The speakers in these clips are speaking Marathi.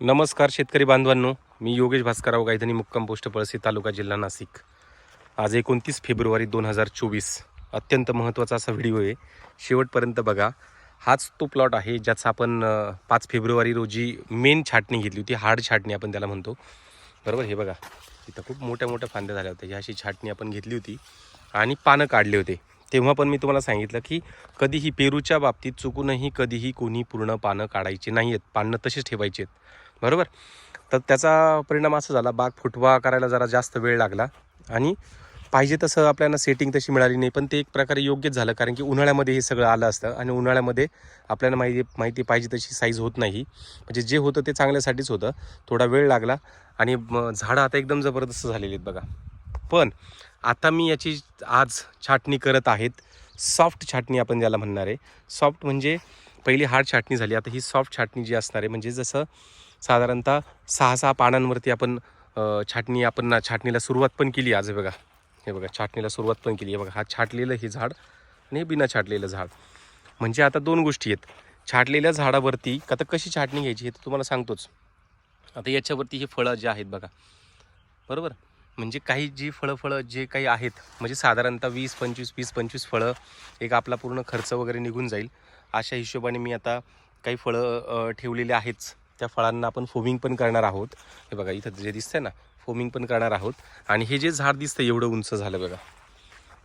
नमस्कार शेतकरी बांधवांनो मी योगेश भास्करराव गायधनी मुक्काम पोस्ट पळसी तालुका जिल्हा नाशिक. आज एकोणतीस फेब्रुवारी दोन हजार चोवीस. अत्यंत महत्त्वाचा असा व्हिडिओ आहे. शेवटपर्यंत बघा. हाच तो प्लॉट आहे ज्याचा आपण पाच फेब्रुवारी रोजी मेन छाटणी घेतली होती. हार्ड छाटणी आपण त्याला म्हणतो. बरोबर? हे बघा. इथं खूप मोठ्या मोठ्या फांद्या झाल्या होत्या. ही अशी छाटणी आपण घेतली होती आणि पानं काढले होते. तेव्हा पण मी तुम्हाला सांगितलं की कधीही पेरूच्या बाबतीत चुकूनही कधीही कोणी पूर्ण पानं काढायची नाही आहेत पानं तसेच ठेवायची आहेत बरोबर? तर त्याचा परिणाम असा झाला बाग फुटवा करायला जरा जास्त वेळ लागला आणि पाहिजे तसं आपल्याला सेटिंग तशी मिळाली नाही पण ते एक प्रकारे योग्यच झालं कारण की उन्हाळ्यामध्ये हे सगळं आलं असतं आणि उन्हाळ्यामध्ये आपल्याला माहिती माहिती पाहिजे तशी साईज होत नाही. म्हणजे जे होतं ते चांगल्यासाठीच होतं थोडा वेळ लागला आणि झाडं आता एकदम जबरदस्त झालेली आहेत बघा. पण आता मी याची आज छाटणी करत आहेत. सॉफ्ट छाटणी आपण ज्याला म्हणणार आहे. सॉफ्ट म्हणजे पहिली हार्ड छाटणी झाली आता ही सॉफ्ट छाटणी जी असणार आहे म्हणजे जसं साधारणतः सहा सहा पानांवरती आपण छाटणी आपण ना- छाटणीला सुरुवात पण केली आज बघा. हे बघा छाटणीला सुरुवात पण केली. आहे बघा हा छाटलेलं हे झाड आणि हे बिना छाटलेलं झाड. म्हणजे आता दोन गोष्टी आहेत. छाटलेल्या झाडावरती आता कशी छाटणी घ्यायची हे तर तुम्हाला सांगतोच. आता याच्यावरती हे फळं जे आहेत बघा. बरोबर? म्हणजे काही जी फळं फळं जे काही आहेत म्हणजे साधारणतः वीस पंचवीस वीस पंचवीस फळं एक आपला पूर्ण खर्च वगैरे निघून जाईल. अशा हिशोबाने मी आता काही फळं ठेवलेले आहेच. त्या फळांना आपण फोमिंग पण करणार आहोत. हे बघा इथं जे दिसतंय ना फोमिंग पण करणार आहोत. आणि हे जे झाड दिसतं एवढं उंच झालं बघा.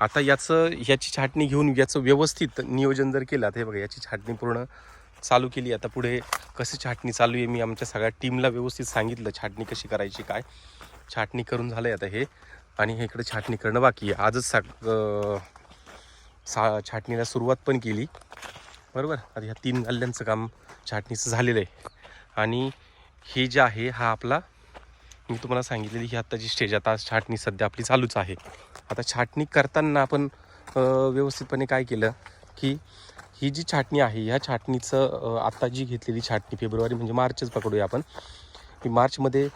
आता याचं याची छाटणी घेऊन याचं व्यवस्थित नियोजन जर केलं तर हे बघा याची छाटणी पूर्ण चालू केली. आता पुढे कशी छाटणी चालू आहे मी आमच्या सगळ्या टीमला व्यवस्थित सांगितलं छाटणी कशी करायची काय. छाटणी करून झालं आहे आता हे. आणि हे इकडे छाटणी करणं बाकी आहे. आजच सा सा छाटणीला सुरुवात पण केली. बरोबर? आता ह्या तीन गल्ल्यांचं काम छाटणीचं झालेलं आहे. आणि हे जे आहे हा आपला मी तुम्हाला सांगितलेली ही आत्ताची स्टेज आता छाटणी सध्या आपली चालूच आहे. आता छाटणी करताना आपण व्यवस्थितपणे काय केलं की ही जी छाटणी आहे ह्या छाटणीचं आत्ता जी घेतलेली छाटणी फेब्रुवारी म्हणजे मार्चच पकडूया आपण. की मार्चमध्ये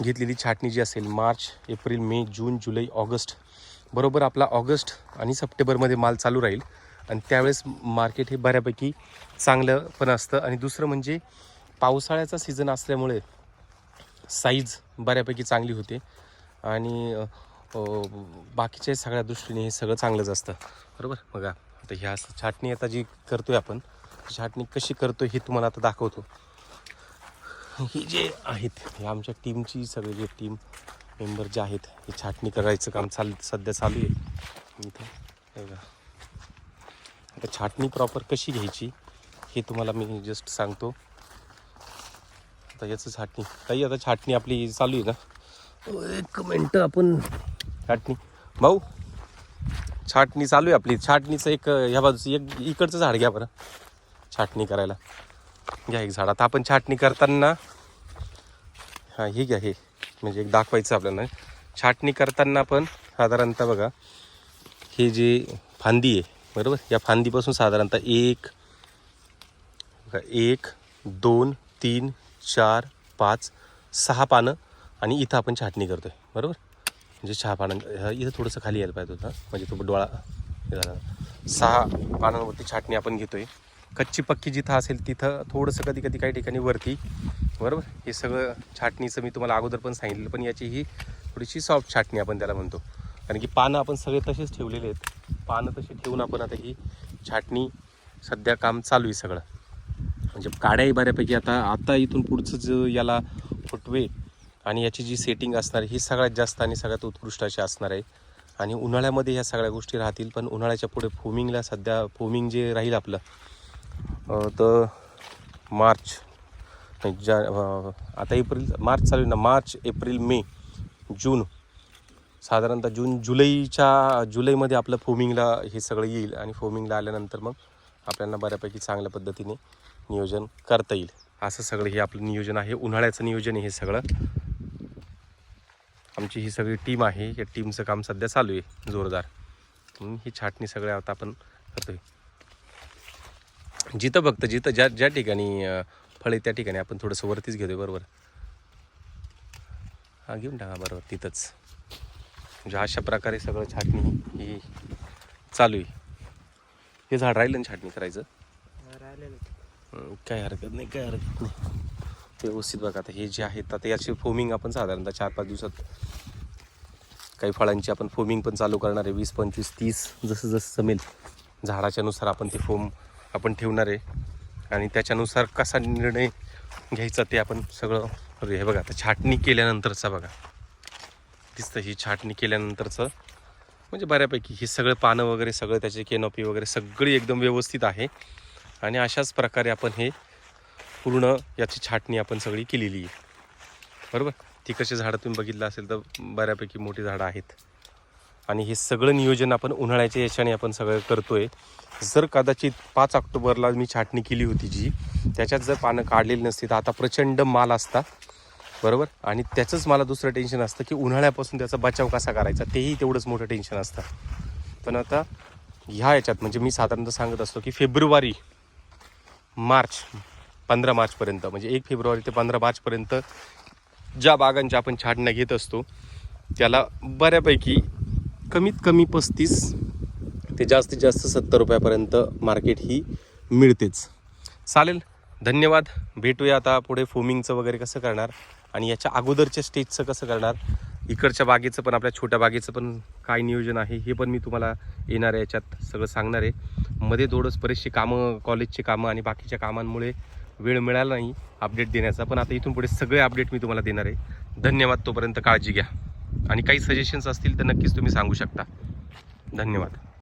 घेतलेली छाटणी जी असेल मार्च एप्रिल मे जून जुलै ऑगस्ट बरोबर आपला ऑगस्ट आणि सप्टेंबरमध्ये माल चालू राहील. आणि त्यावेळेस मार्केट हे बऱ्यापैकी चांगलं पण असतं. आणि दुसरं म्हणजे पावसाळ्याचा सीझन असल्यामुळे साईज बऱ्यापैकी चांगली होते. आणि बाकीच्या सगळ्या दृष्टीने हे सगळं चांगलंच असतं. बरोबर? बघा आता ह्या छाटणी आता जी करतो आहे आपण छाटणी कशी करतो हे तुम्हाला आता दाखवतो. ही जे आहेत हे आमच्या टीमची सगळे जे टीम मेंबर जे आहेत हे छाटणी करायचं काम चाल सध्या चालू आहे. इथे बघा. आता छाटणी प्रॉपर कशी घ्यायची हे तुम्हाला मी जस्ट सांगतो. आता याचं छाटणी. ताई आता छाटणी आपली चालू आहे ना? ओ, एक मिनटं आपण छाटणी. भाऊ छाटणी चालू आहे आपली. छाटणीचं एक ह्या बाजूचं एक इकडचं झाड घ्या बरं. छाटणी करायला. घ्या एक झाड. आता आपण छाटणी करताना हां हे घ्या हे. म्हणजे एक दाखवायचं आपल्याला. छाटणी करताना पण साधारणतः बघा हे जे फांदी आहे बरोबर? या फांदीपासून साधारणतः एक एक दोन तीन चार पाच सहा पानं आणि इथं आपण छाटणी करतोय. बरोबर? म्हणजे सहा पानं इथं थोडंसं खाली यायला पाहिजे होतं म्हणजे तो डोळा झाला. सहा पानांवरती छाटणी आपण घेतोय. कच्ची पक्की जिथं असेल तिथं थोडंसं कधी कधी काही ठिकाणी वरती बरोबर? हे सगळं छाटणीचं मी तुम्हाला अगोदर पण सांगितलं पण याची ही थोडीशी सॉफ्ट छाटणी आपण त्याला म्हणतो. कारण की पानं आपण सगळे तसेच ठेवलेले आहेत. पानं तशी ठेवून आपण आता ही छाटणी सध्या काम चालू आहे सगळं. म्हणजे काड्याही बऱ्यापैकी आता आता इथून पुढचं जो याला फुटवे आणि याची जी सेटिंग असणार ही सगळ्यात जास्त आणि सगळ्यात उत्कृष्ट अशी असणार आहे. आणि उन्हाळ्यामध्ये ह्या सगळ्या गोष्टी राहतील पण उन्हाळ्याच्या पुढे फोमिंगला सध्या फोमिंग जे राहील आपलं तर मार्च जा आता एप्रिल मार्च चालू आहे ना मार्च एप्रिल मे जून साधारणतः जून जुलैच्या जुलैमध्ये आपलं फोमिंगला हे सगळं येईल आणि फोमिंगला आल्यानंतर मग आपल्याला बऱ्यापैकी चांगल्या पद्धतीने नियोजन करता येईल. असं सगळं हे आपलं नियोजन आहे. उन्हाळ्याचं नियोजन आहे हे सगळं. आमची ही सगळी टीम आहे. या टीमचं काम सध्या चालू आहे. जोरदार. म्हणून ही छाटणी सगळ्या आता आपण करतोय. जिथं फक्त जिथं ज्या ज्या ठिकाणी फळ आहे त्या ठिकाणी आपण थोडंसं वरतीच घेतोय. बरोबर? हा घेऊन टाका. बरोबर तिथंच. म्हणजे अशा प्रकारे सगळं छाटणी ही चालू आहे. हे झाड राहिलं ना छाटणी करायचं? राहिलेलं. हं, काय हरकत नाही काय हरकत नाही. व्यवस्थित बघा आता हे जे आहेत आता याची फोमिंग आपण साधारणतः चार पाच दिवसात काही फळांची आपण फोमिंग पण चालू करणार आहे. वीस पंचवीस तीस जसं जसं जमेल. झाडाच्यानुसार आपण ते फोम आपण ठेवणार आहे. आणि त्याच्यानुसार कसा निर्णय घ्यायचा ते आपण सगळं हे बघा आता छाटणी केल्यानंतरचा बघा. दिसतं ही छाटणी केल्यानंतरचं. म्हणजे बऱ्यापैकी हे सगळं पानं वगैरे सगळं त्याचे केनॉपी वगैरे सगळी एकदम व्यवस्थित आहे. आणि अशाच प्रकारे आपण हे पूर्ण याची छाटणी आपण सगळी केलेली आहे. बरोबर? ती कशी झाडं तुम्ही बघितलं असेल तर बऱ्यापैकी मोठी झाडं आहेत. आणि हे सगळं नियोजन आपण उन्हाळ्याच्या याच्याने आपण सगळं करतो आहे जर कदाचित पाच ऑक्टोबरला मी छाटणी केली होती जी त्याच्यात जर पानं काढलेली नसती तर आता प्रचंड माल असता. बरोबर? आणि त्याचंच मला दुसरं टेन्शन असतं की उन्हाळ्यापासून त्याचा बचाव कसा करायचा तेही तेवढंच मोठं टेन्शन असतं. पण आता ह्या याच्यात म्हणजे मी साधारणतः सांगत असतो की फेब्रुवारी मार्च पंधरा मार्चपर्यंत म्हणजे एक फेब्रुवारी ते पंधरा मार्चपर्यंत ज्या बागांच्या आपण छाटण्या घेत असतो त्याला बऱ्यापैकी कमीत कमी पस्तीस ते जास्तीत जास्त सत्तर रुपयापर्यंत मार्केट ही मिळतेच. चालेल धन्यवाद. भेटूया आता पुढे फोमिंगचं वगैरे कसं करणार आणि याच्या अगोदरच्या स्टेजचं कसं करणार. इकडच्या बागेचं पण आपल्या छोट्या बागेचं पण काय नियोजन आहे हे पण मी तुम्हाला येणार आहे याच्यात सगळं सांगणार आहे. मध्ये थोडंच बरेचसे कामं कॉलेजचे कामं आणि बाकीच्या कामांमुळे वेळ मिळाला नाही अपडेट देण्याचा. पण आता इथून पुढे सगळे अपडेट मी तुम्हाला देणार आहे. धन्यवाद तोपर्यंत काळजी घ्या. आणि काही सजेशन्स असतील तर नक्कीच तुम्ही सांगू शकता. धन्यवाद.